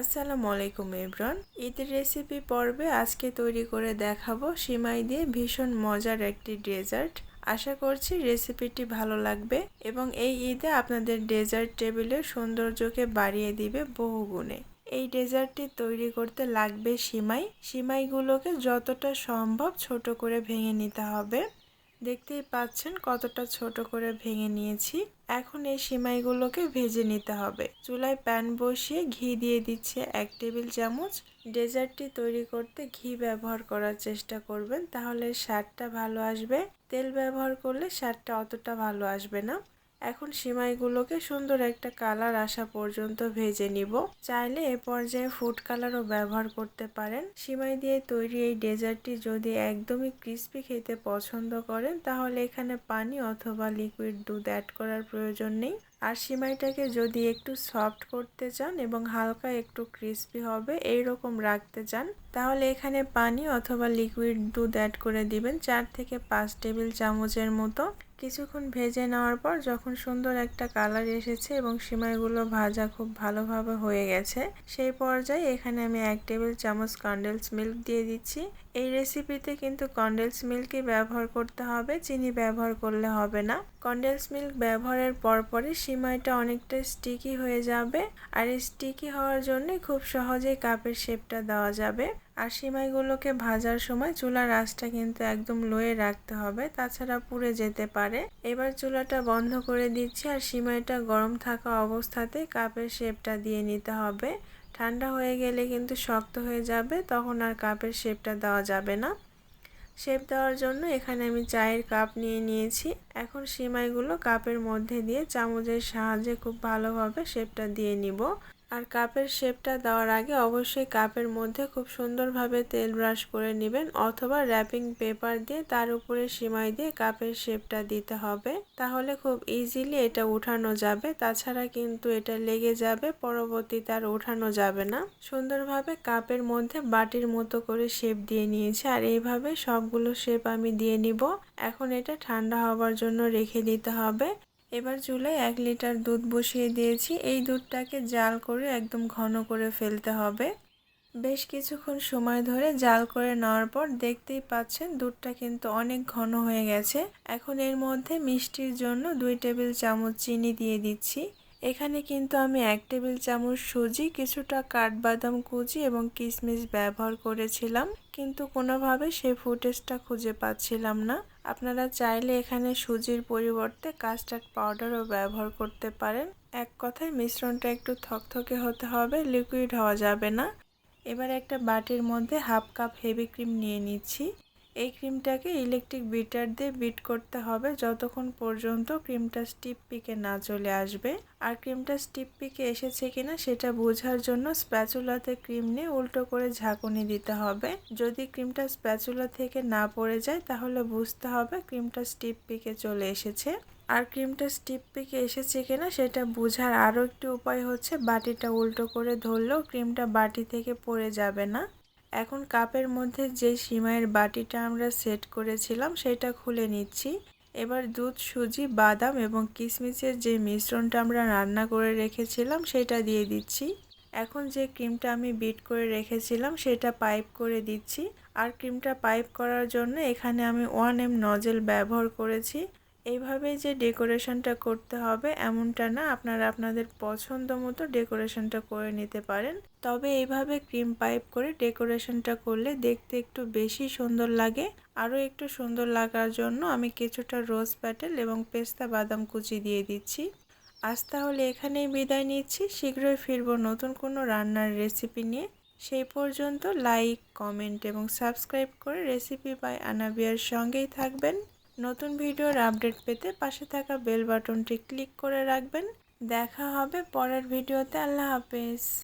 আসসালামু আলাইকুম ইব্রান ঈদের রেসিপি পর্বে আজকে তৈরি করে দেখাবো সিমাই দিয়ে ভীষণ মজার একটি ডেজার্ট আশা করছি রেসিপিটি ভালো লাগবে এবং এই ঈদে আপনাদের ডেজার্ট টেবিলের সৌন্দর্যকে বাড়িয়ে দিবে বহু গুণে এই ডেজার্টটি তৈরি করতে লাগবে সিমাই। সিমাইগুলোকে যতটা সম্ভব ছোট করে ভেঙে নিতে হবে। দেখতেই পাচ্ছেন কতটা ছোট করে ভেঙে নিয়েছি। এখন এই সিমাইগুলোকে ভেজে নিতে হবে। চুলায় প্যান বসিয়ে ঘি দিয়ে দিচ্ছে এক টেবিল চামচ। ডেজার্টটি তৈরি করতে ঘি ব্যবহার করার চেষ্টা করবেন, তাহলে স্বাদটা ভালো আসবে। তেল ব্যবহার করলে স্বাদটা অতটা ভালো আসবে না। এখন সিমাইগুলোকে সুন্দর একটা কালার আসা পর্যন্ত ভেজে নিব। চাইলে এ পর্যায়ে ফুড কালারও ব্যবহার করতে পারেন। সিমাই দিয়ে তৈরি এই ডেজার্টটি যদি একদমই ক্রিস্পি খেতে পছন্দ করেন, তাহলে এখানে পানি অথবা লিকুইড দুধ অ্যাড করার প্রয়োজন নেই। আর সিমাইটাকে যদি একটু সফট করতে চান এবং হালকা একটু ক্রিস্পি হবে এই রকম রাখতে চান, তাহলে এখানে পানি অথবা লিকুইড দুধ অ্যাড করে দিবেন চার থেকে পাঁচ টেবিল চামচের মতো। কিছুক্ষণ ভেজে নেওয়ার পর যখন সুন্দর একটা কালার এসেছে এবং সিমাইগুলো ভাজা খুব ভালোভাবে হয়ে গেছে, সেই পর্যায়ে এখানে আমি এক টেবিল চামচ কন্ডেলস মিল্ক দিয়ে দিচ্ছি। এই রেসিপিতে কিন্তু কন্ডেলস মিল্কই ব্যবহার করতে হবে, চিনি ব্যবহার করলে হবে না। কন্ডেলস মিল্ক ব্যবহারের পরপরই সিমাইটা অনেকটা স্টিকি হয়ে যাবে, আর স্টিকি হওয়ার জন্য খুব সহজেই কাপের শেপটা দেওয়া যাবে। আর সিমাইগুলোকে ভাজার সময় চুলার আঁচটা কিন্তু একদম লোয়ে রাখতে হবে, তাছাড়া পুড়ে যেতে পারে। এবার চুলাটা বন্ধ করে দিচ্ছি আর সিমাইটা গরম থাকা অবস্থাতে কাপের শেপটা দিয়ে নিতে হবে। ঠান্ডা হয়ে গেলে কিন্তু শক্ত হয়ে যাবে, তখন আর কাপের শেপটা দেওয়া যাবে না। শেপ দেওয়ার জন্য এখানে আমি চায়ের কাপ নিয়ে নিয়েছি। এখন সিমাইগুলো কাপের মধ্যে দিয়ে চামচের সাহায্যে খুব ভালোভাবে শেপটা দিয়ে নিব। আর কাপের শেপটা দেওয়ার আগে অবশ্যই কাপের মধ্যে খুব সুন্দরভাবে তেল ব্রাশ করে নেবেন অথবা র্যাপিং পেপার দিয়ে তার উপরে সিমাই দিয়ে কাপের শেপটা দিতে হবে। তাহলে খুব ইজিলি এটা উঠানো যাবে। তাছাড়া কিন্তু এটা লেগে যাবে, পরবর্তীতে আর উঠানো যাবে না। সুন্দরভাবে কাপের মধ্যে বাটির মতো করে শেপ দিয়ে নিয়েছি আর এইভাবে সবগুলো শেপ আমি দিয়ে নিব। এখন এটা ঠান্ডা হওয়ার জন্য রেখে দিতে হবে। এবার চুলায় এক লিটার দুধ বসিয়ে দিয়েছি। এই দুধটাকে জাল করে একদম ঘন করে ফেলতে হবে। বেশ কিছুক্ষণ সময় ধরে জাল করে নেওয়ার পর দেখতেই পাচ্ছেন দুধটা কিন্তু অনেক ঘন হয়ে গেছে। এখন এর মধ্যে মিষ্টির জন্য দুই টেবিল চামচ চিনি দিয়ে দিচ্ছি। এখানে কিন্তু আমি এক টেবিল চামচ সুজি, কিছুটা কাঠবাদাম কুচি এবং কিশমিশ ব্যবহার করেছিলাম, কিন্তু কোনোভাবে সেই ফুটেজটা খুঁজে পাচ্ছিলাম না। আপনারা চাইলে এখানে সুজির পরিবর্তে কাস্টার্ড পাউডারও ব্যবহার করতে পারেন। এক কথায় মিশ্রণটা একটু থকথকে হতে হবে লিকুইড হওয়া যাবে না। এবার একটা বাটির মধ্যে হাফ কাপ হেভি ক্রিম নিয়ে নিচ্ছি। এই ক্রিমটাকে ইলেকট্রিক বিটার দিয়ে বিট করতে হবে যতক্ষণ পর্যন্ত ক্রিমটা স্টিপ পিকে না চলে আসবে। আর ক্রিমটা স্টিপ পিকে এসেছে কিনা সেটা বোঝার জন্য স্প্যাচুলাতে ক্রিম নিয়ে উল্টো করে ঝাঁকুনি দিতে হবে। যদি ক্রিমটা স্প্যাচুলা থেকে না পড়ে যায় তাহলে বুঝতে হবে ক্রিমটা স্টিপ পিকে চলে এসেছে। আর ক্রিমটা স্টিপ পিকে এসেছে কিনা সেটা বোঝার আরও একটি উপায় হচ্ছে বাটিটা উল্টো করে ধরলেও ক্রিমটা বাটি থেকে পড়ে যাবে না। এখন কাপের মধ্যে যে সিমাইয়ের বাটিটা আমরা সেট করেছিলাম, সেটা খুলে নিচ্ছি। এবার দুধ, সুজি, বাদাম এবং কিশমিশের যে মিশ্রণটা আমরা রান্না করে রেখেছিলাম, সেটা দিয়ে দিচ্ছি। এখন যে ক্রিমটা আমি বিট করে রেখেছিলাম, সেটা পাইপ করে দিচ্ছি। আর ক্রিমটা পাইপ করার জন্য এখানে আমি ওয়ান এম নজেল ব্যবহার করেছি। এইভাবেই যে ডেকোরেশনটা করতে হবে এমনটা না, আপনারা আপনাদের পছন্দ মতো ডেকোরেশনটা করে নিতে পারেন। তবে এইভাবে ক্রিম পাইপ করে ডেকোরেশনটা করলে দেখতে একটু বেশি সুন্দর লাগে। আরও একটু সুন্দর লাগার জন্য আমি কিছুটা রোজ প্যাটেল এবং পেস্তা বাদাম কুচি দিয়ে দিচ্ছি। আজ তাহলে এখানেই বিদায় নিচ্ছি। শীঘ্রই ফিরব নতুন কোনো রান্নার রেসিপি নিয়ে। সেই পর্যন্ত লাইক, কমেন্ট এবং সাবস্ক্রাইব করে রেসিপি বাই আনাবিয়ার সঙ্গেই থাকবেন। নতুন ভিডিওর আপডেট পেতে পাশে থাকা বেল বাটনটি ক্লিক করে রাখবেন। দেখা হবে পরের ভিডিওতে। আল্লাহ হাফেজ।